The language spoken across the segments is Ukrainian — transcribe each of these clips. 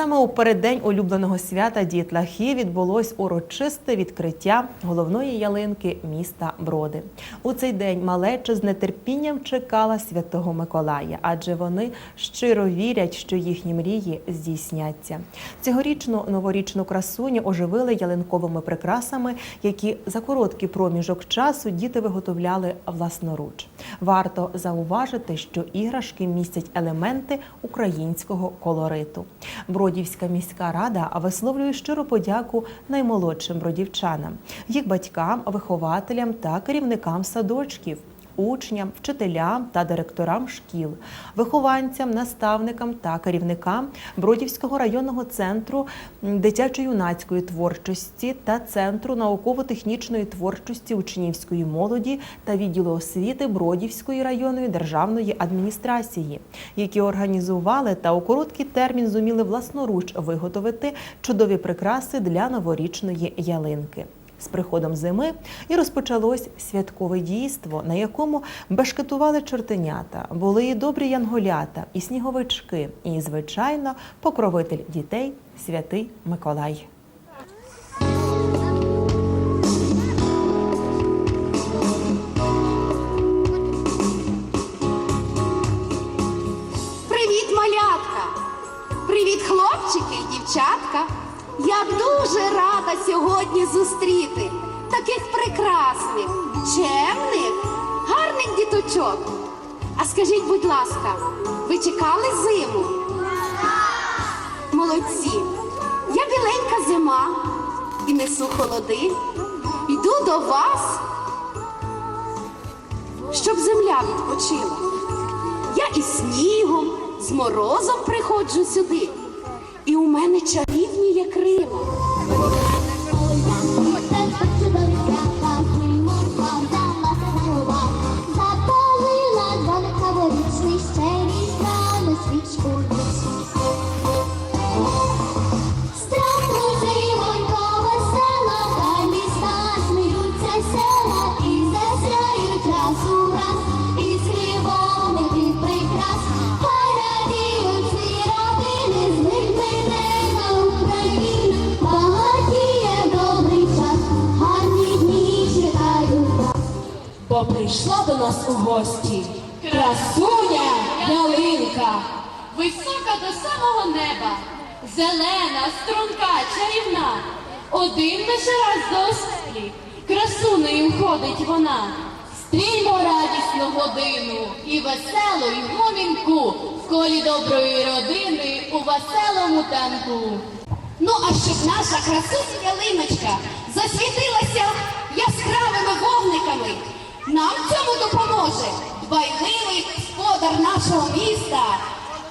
Саме у переддень улюбленого свята дітлахи відбулось урочисте відкриття головної ялинки міста Броди. У цей день малеча з нетерпінням чекала святого Миколая, адже вони щиро вірять, що їхні мрії здійсняться. Цьогорічну новорічну красуню оживили ялинковими прикрасами, які за короткий проміжок часу діти виготовляли власноруч. Варто зауважити, що іграшки містять елементи українського колориту. Бродівська міська рада висловлює щиру подяку наймолодшим бродівчанам, їх батькам, вихователям та керівникам садочків. Учням, вчителям та директорам шкіл, вихованцям, наставникам та керівникам Бродівського районного центру дитячо-юнацької творчості та центру науково-технічної творчості учнівської молоді та відділу освіти Бродівської районної державної адміністрації, які організували та у короткий термін зуміли власноруч виготовити чудові прикраси для новорічної ялинки. З приходом зими і розпочалось святкове дійство, на якому бешкетували чортенята, були і добрі янголята, і сніговички, і, звичайно, покровитель дітей святий Миколай. Привіт, малятка! Привіт, хлопчики і дівчатка! Я дуже рада сьогодні зустріти таких прекрасних, чемних, гарних діточок. А скажіть, будь ласка, ви чекали зиму? Молодці! Я біленька зима і несу холоди. Йду до вас, щоб земля відпочила. Я із снігом, з морозом приходжу сюди, і у мене чарівні є крила. Бо прийшла до нас у гості красуня ялинка. Висока до самого неба, зелена, струнка, чарівна. Один лише раз до оселі, красунею ходить вона. Стрільмо радісну годину і веселу, й гомінку в колі доброї родини у веселому танку. Ну, а щоб наша красуня ялиночка засвітилася яскравими вогниками, нам цьому допоможе дбайливий господар нашого міста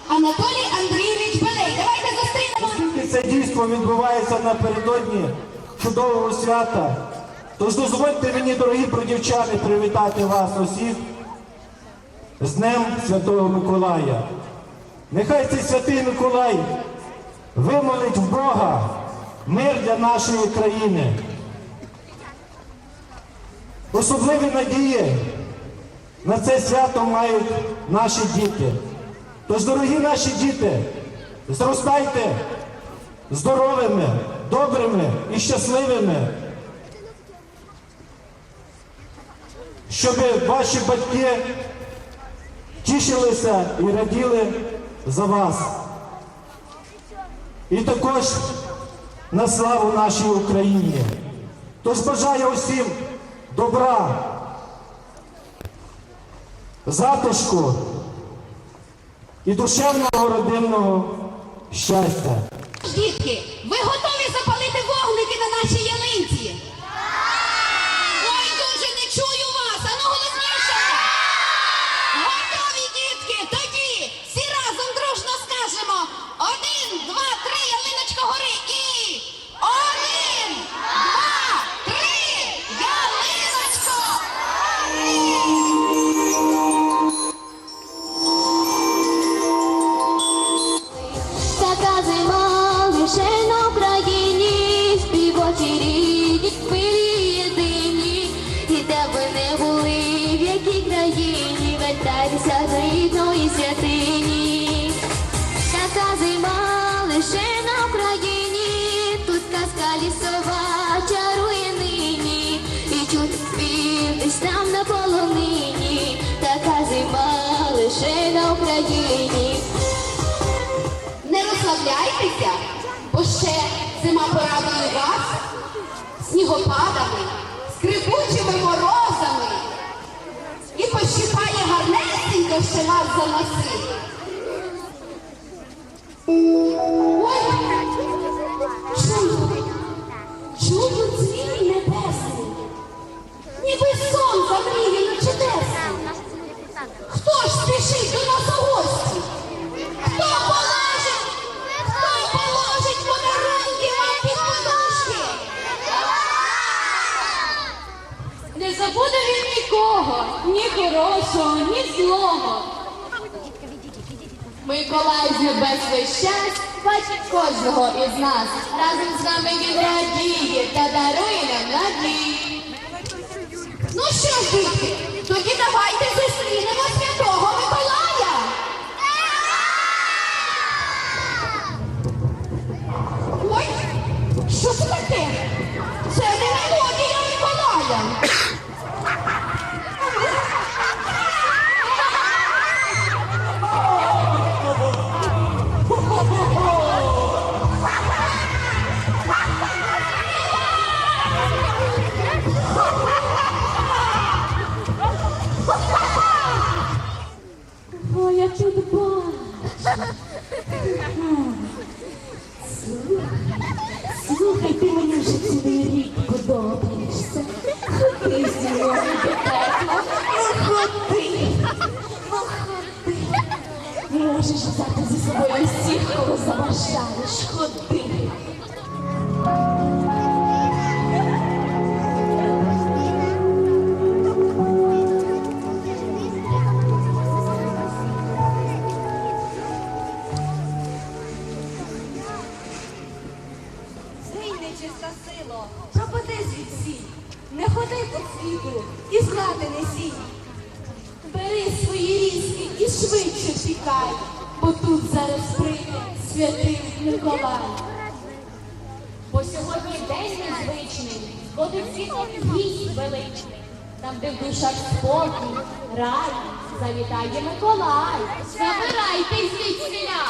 Анатолій Андрійович Белей. Давайте зустрінемо. Оскільки це дійство відбувається напередодні чудового свята, тож дозвольте мені, дорогі бродівчани, привітати вас усіх з Днем Святого Миколая. Нехай цей святий Миколай вимолить в Бога мир для нашої країни. Особливі надії на це свято мають наші діти. Тож, дорогі наші діти, зростайте здоровими, добрими і щасливими, щоб ваші батьки тішилися і раділи за вас. І також на славу нашій Україні. Тож бажаю усім добра, затишку і душевного родинного щастя. Дітки, ви готові цвітуть спів десь там на полонині, така зима лише на Україні. Не розслабляйтеся, бо ще зима порадує вас снігопадами, скрипучими морозами і пощипає гарненько ще вас за носи. Кожного із нас. Разом з нами він радіє та дарує нам надій. Ну що ж, дітки, тоді давайте зустрінемо Можеш взяти зі собою всіх, кого заважаєш. Ходи. Гей, нечиста сило, пропади звідсі, не ходи по світу і зради не сій. Бери свої різки швидше втікай, бо тут зараз прийде святий Миколай. Бо сьогодні день незвичний, сходить світлом гість величний. Там, де в душах спокій, рай, завітає Миколай. Забирайте звідсіля,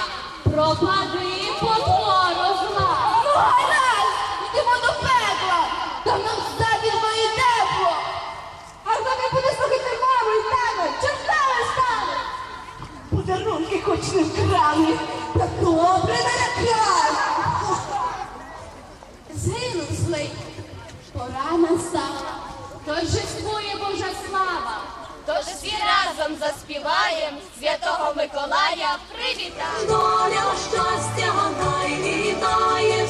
пропади потворо зла. Гаразд, йдемо до пекла, там нам завірно і Не вкрали, та добре налякав. Згинув злий, пора настала. Тож жествує Божа слава, тож всі разом заспіваєм Святого Миколая привітаємо. Доля щастя дай вітає, в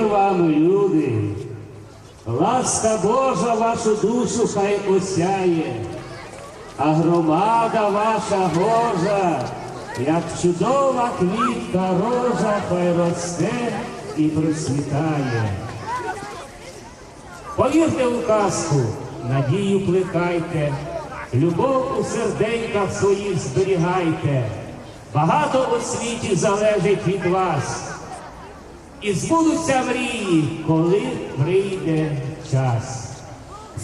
Мир вам, люди, ласка Божа вашу душу хай осяє, а громада ваша Божа, як чудова квітка рожа, хай росте і процвітає. Повірте у казку, надію плекайте, любов у серденьках своїх зберігайте. Багато у світі залежить від вас і збудуться мрії, коли прийде час.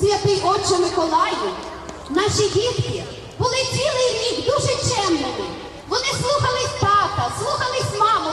Святий Отче Миколаю, наші дітки були цілий рік дуже чемними. Вони слухались тата, слухались маму.